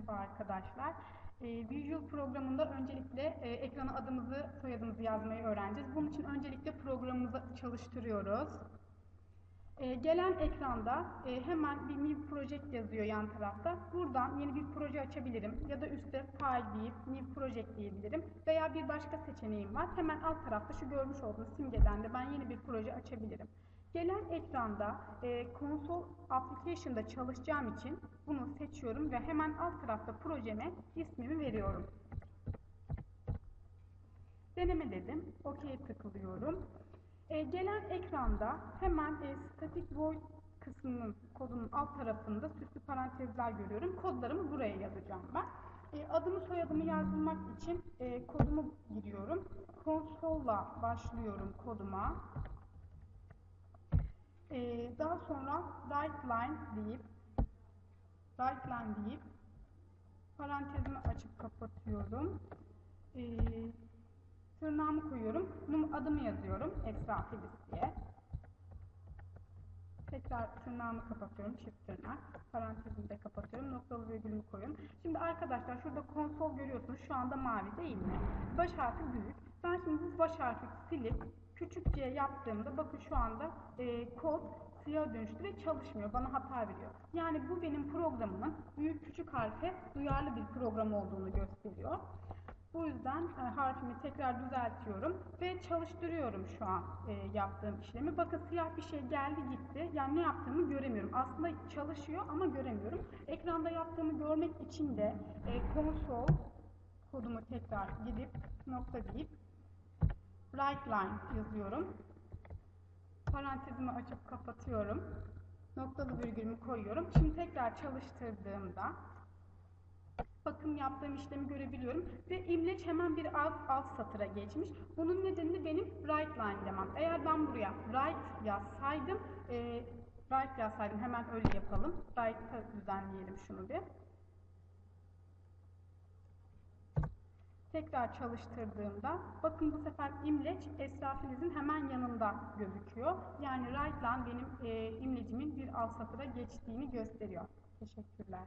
Merhaba arkadaşlar. Ee, Visual programında öncelikle e, ekrana adımızı, soyadımızı yazmayı öğreneceğiz. Bunun için öncelikle programımızı çalıştırıyoruz. Ee, gelen ekranda e, hemen bir New Project yazıyor yan tarafta. Buradan yeni bir proje açabilirim ya da üstte File deyip New Project diyebilirim. Veya bir başka seçeneğim var. Hemen alt tarafta şu görmüş olduğunuz simgeden de ben yeni bir proje açabilirim. Gelen ekranda e, Console Application'da çalışacağım için bunu seçiyorum ve hemen alt tarafta projeme ismimi veriyorum. Deneme dedim. OK'ye tıklıyorum. E, gelen ekranda hemen e, Static Void kısmının kodunun alt tarafında süslü parantezler görüyorum. Kodlarımı buraya yazacağım ben. E, adımı soyadımı yazdırmak için e, kodumu giriyorum. Console'la başlıyorum koduma. Ee, daha sonra right line deyip right line deyip parantezimi açıp kapatıyorum. Ee, tırnağımı koyuyorum. Num adımı yazıyorum. Esra Filiz diye. Tekrar tırnağımı kapatıyorum. Çift tırnak. Parantezimi de kapatıyorum. Noktalı virgülümü koyuyorum. Şimdi arkadaşlar şurada konsol görüyorsunuz. Şu anda mavi değil mi? Baş harfi büyük. Ben şimdi bu baş harfi silip küçük C yaptığımda bakın şu anda e, kod siyah dönüştü ve çalışmıyor. Bana hata veriyor. Yani bu benim programımın büyük küçük harfe duyarlı bir program olduğunu gösteriyor. Bu yüzden e, harfimi tekrar düzeltiyorum ve çalıştırıyorum şu an e, yaptığım işlemi. Bakın siyah bir şey geldi gitti. Yani ne yaptığımı göremiyorum. Aslında çalışıyor ama göremiyorum. Ekranda yaptığımı görmek için de e, console kodumu tekrar gidip nokta deyip right line yazıyorum. Parantezimi açıp kapatıyorum. Noktalı virgülümü koyuyorum. Şimdi tekrar çalıştırdığımda bakım yaptığım işlemi görebiliyorum ve imleç hemen bir alt, alt satıra geçmiş. Bunun nedeni de benim right line demem. Eğer ben buraya right yazsaydım, e, right yazsaydım hemen öyle yapalım. Right'a düzenleyelim şunu bir. Tekrar çalıştırdığımda bakın bu sefer imleç Esra Filiz'in hemen yanında gözüküyor. Yani right line benim e, imlecimin bir alt satıra geçtiğini gösteriyor. Teşekkürler.